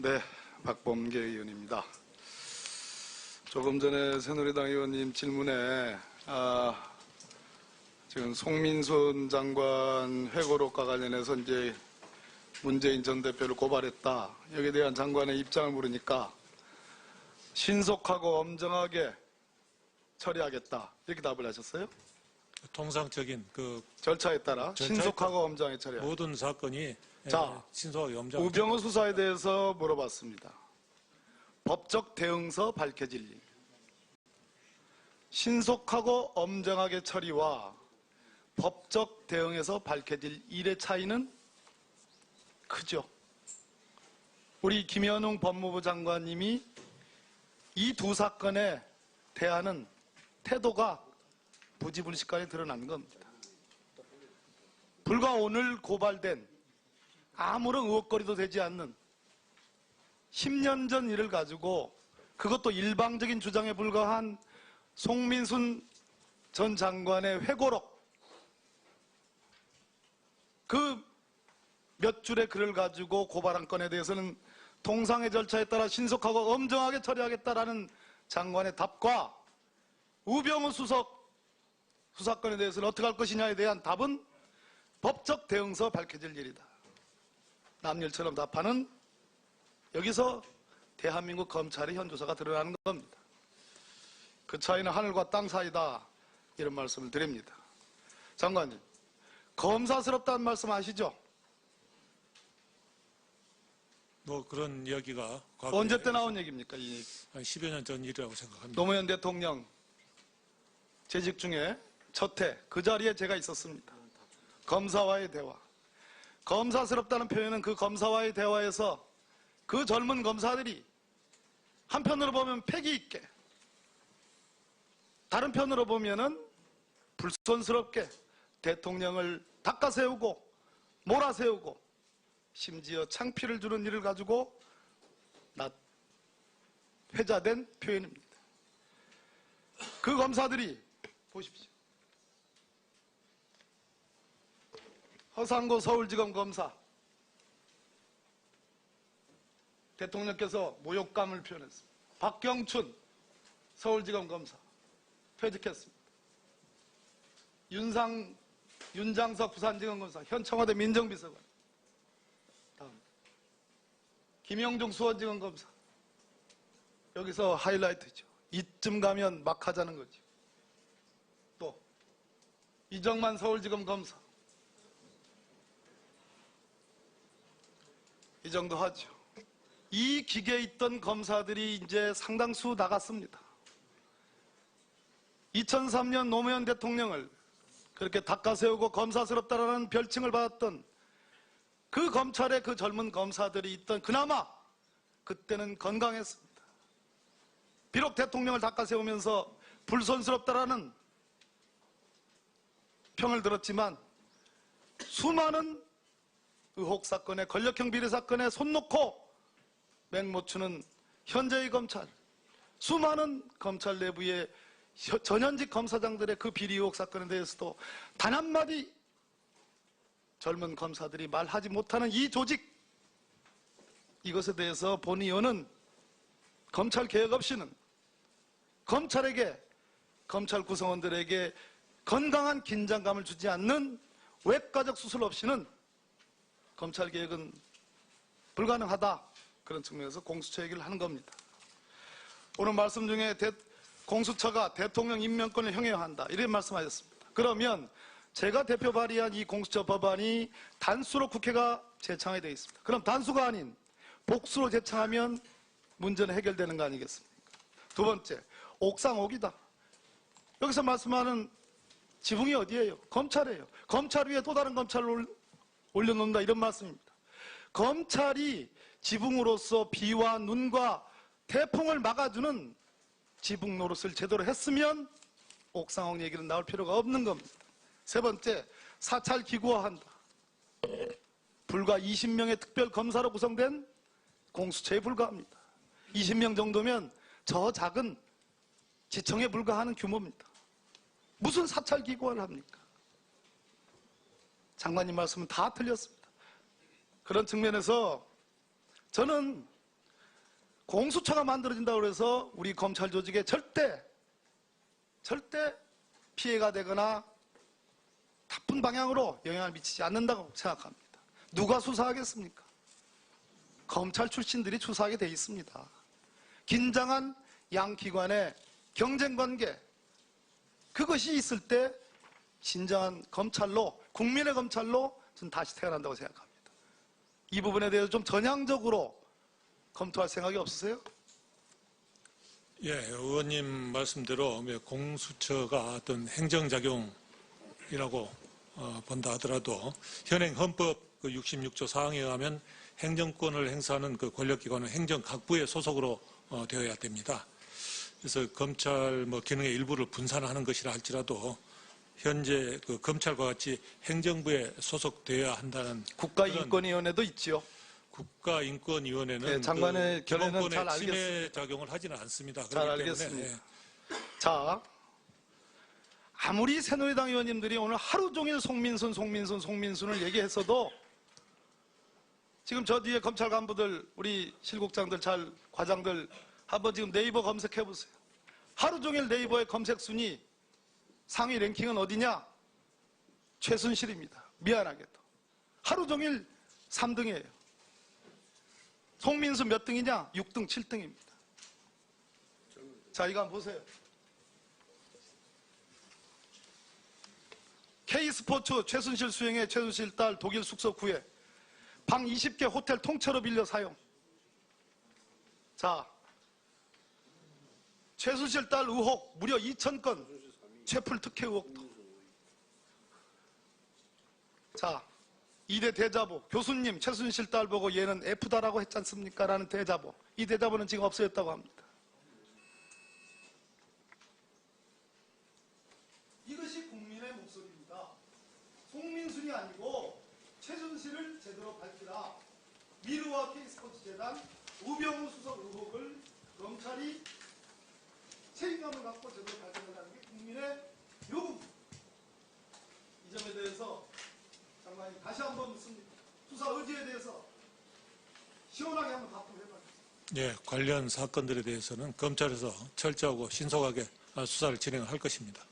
네, 박범계 의원입니다. 조금 전에 새누리당 의원님 질문에 아, 지금 송민순 장관 회고록과 관련해서 이제 문재인 전 대표를 고발했다. 여기에 대한 장관의 입장을 물으니까 신속하고 엄정하게 처리하겠다. 이렇게 답을 하셨어요. 통상적인 그 절차에 따라 절차에 신속하고 엄정하게 처리하겠다. 모든 사건이 자, 예, 염장. 우병우 수사에 대해서 물어봤습니다. 법적 대응서 밝혀질 일. 신속하고 엄정하게 처리와 법적 대응에서 밝혀질 일의 차이는 크죠. 우리 김현웅 법무부 장관님이 이 두 사건에 대하는 태도가 부지불식간에 드러난 겁니다. 불과 오늘 고발된 아무런 의혹거리도 되지 않는 10년 전 일을 가지고 그것도 일방적인 주장에 불과한 송민순 전 장관의 회고록 그 몇 줄의 글을 가지고 고발한 건에 대해서는 통상의 절차에 따라 신속하고 엄정하게 처리하겠다라는 장관의 답과 우병우 수석 수사건에 대해서는 어떻게 할 것이냐에 대한 답은 법적 대응서 밝혀질 일이다. 남일처럼 답하는 여기서 대한민국 검찰의 현주소가 드러나는 겁니다. 그 차이는 하늘과 땅 사이다. 이런 말씀을 드립니다. 장관님, 검사스럽다는 말씀 아시죠? 뭐 그런 이야기가 언제 때 나온 얘기입니까? 이 얘기. 한 10여 년 전 일이라고 생각합니다. 노무현 대통령 재직 중에 첫해 그 자리에 제가 있었습니다. 검사와의 대화. 검사스럽다는 표현은 그 검사와의 대화에서 그 젊은 검사들이 한편으로 보면 패기 있게 다른 편으로 보면은 불손스럽게 대통령을 닦아세우고 몰아세우고 심지어 창피를 주는 일을 가지고 나 회자된 표현입니다. 그 검사들이 보십시오. 허상고 서울지검 검사 대통령께서 모욕감을 표현했습니다. 박경춘 서울지검 검사 퇴직했습니다. 윤상 윤장석 부산지검 검사 현 청와대 민정비서관 다음 김영중 수원지검 검사 여기서 하이라이트죠. 이쯤 가면 막 하자는 거죠. 또 이정만 서울지검 검사 이 정도 하죠. 이 기계에 있던 검사들이 이제 상당수 나갔습니다. 2003년 노무현 대통령을 그렇게 닦아세우고 검사스럽다라는 별칭을 받았던 그 검찰의 그 젊은 검사들이 있던 그나마 그때는 건강했습니다. 비록 대통령을 닦아세우면서 불손스럽다라는 평을 들었지만 수많은 의혹 사건에 권력형 비리 사건에 손 놓고 맹모추는 현재의 검찰 수많은 검찰 내부의 혀- 전현직 검사장들의 그 비리 의혹 사건에 대해서도 단 한마디 젊은 검사들이 말하지 못하는 이 조직 이것에 대해서 본 의원은 검찰 개혁 없이는 검찰에게 검찰 구성원들에게 건강한 긴장감을 주지 않는 외과적 수술 없이는 검찰 개혁은 불가능하다 그런 측면에서 공수처 얘기를 하는 겁니다. 오늘 말씀 중에 대- 공수처가 대통령 임명권을 행해한다 이런 말씀하셨습니다. 그러면 제가 대표 발의한 이 공수처 법안이 단수로 국회가 재창에 되어 있습니다. 그럼 단수가 아닌 복수로 재창하면 문제는 해결되는 거 아니겠습니까? 두 번째, 옥상옥이다. 여기서 말씀하는 지붕이 어디예요? 검찰이에요. 검찰 위에 또 다른 검찰을 올- 올려놓는다 이런 말씀입니다. 검찰이 지붕으로서 비와 눈과 태풍을 막아주는 지붕 노릇을 제대로 했으면 옥상옥 얘기는 나올 필요가 없는 겁니다. 세 번째, 사찰 기구화한다. 불과 20명의 특별 검사로 구성된 공수처에 불과합니다. 20명 정도면 저 작은 지청에 불과하는 규모입니다. 무슨 사찰 기구화를 합니까? 장관님 말씀은 다 틀렸습니다. 그런 측면에서 저는 공수처가 만들어진다고 해서 우리 검찰 조직에 절대 절대 피해가 되거나 나쁜 방향으로 영향을 미치지 않는다고 생각합니다. 누가 수사하겠습니까? 검찰 출신들이 수사하게 돼 있습니다. 긴장한 양 기관의 경쟁 관계 그것이 있을 때 진정한 검찰로 국민의 검찰로 저는 다시 태어난다고 생각합니다. 이 부분에 대해서 좀 전향적으로 검토할 생각이 없으세요? 예, 의원님 말씀대로 뭐 공수처가 어떤 행정작용이라고 어, 본다 하더라도 현행 헌법 그 66조 사항에 의하면 행정권을 행사하는 그 권력기관은 행정각부의 소속으로 어, 되어야 됩니다. 그래서 검찰 뭐 기능의 일부를 분산하는 것이라 할지라도 현재 그 검찰과 같이 행정부에 소속되어야 한다는 국가인권위원회도 있지요. 국가인권위원회는 네, 장관의 그 기본권의 잘 침해 알겠습니다. 작용을 하지는 않습니다. 잘 알겠습니다. 예. 자, 아무리 새누리당 의원님들이 오늘 하루 종일 송민순, 송민순, 송민순을 얘기했어도 지금 저 뒤에 검찰 간부들, 우리 실국장들 잘, 과장들 한번 지금 네이버 검색해 보세요. 하루 종일 네이버의 검색 순위 상위 랭킹은 어디냐? 최순실입니다. 미안하게도. 하루 종일 3등이에요. 송민수 몇 등이냐? 6등, 7등입니다. 자, 이거 한번 보세요. K스포츠 최순실 수행의 최순실 딸 독일 숙소 구해 방 20개 호텔 통째로 빌려 사용. 자, 최순실 딸 의혹 무려 2,000건 최풀 특혜 의혹도. 자, 이대 대자보 교수님 최순실 딸 보고 얘는 F다라고 했지 않습니까? 라는 대자보. 이 대자보는 지금 없어졌다고 합니다. 이것이 국민의 목소리입니다. 송민순이 아니고 최순실을 제대로 밝히라. 미르와 K스포츠 재단 우병우 수석 의혹을 검찰이 책임감을 갖고 제대로 밝혀낸다는 게 국민의 요구입니다. 이 점에 대해서 장관님 다시 한번 묻습니다. 수사 의지에 대해서 시원하게 한번 답변해 봐주세요. 예, 관련 사건들에 대해서는 검찰에서 철저하고 신속하게 수사를 진행할 것입니다.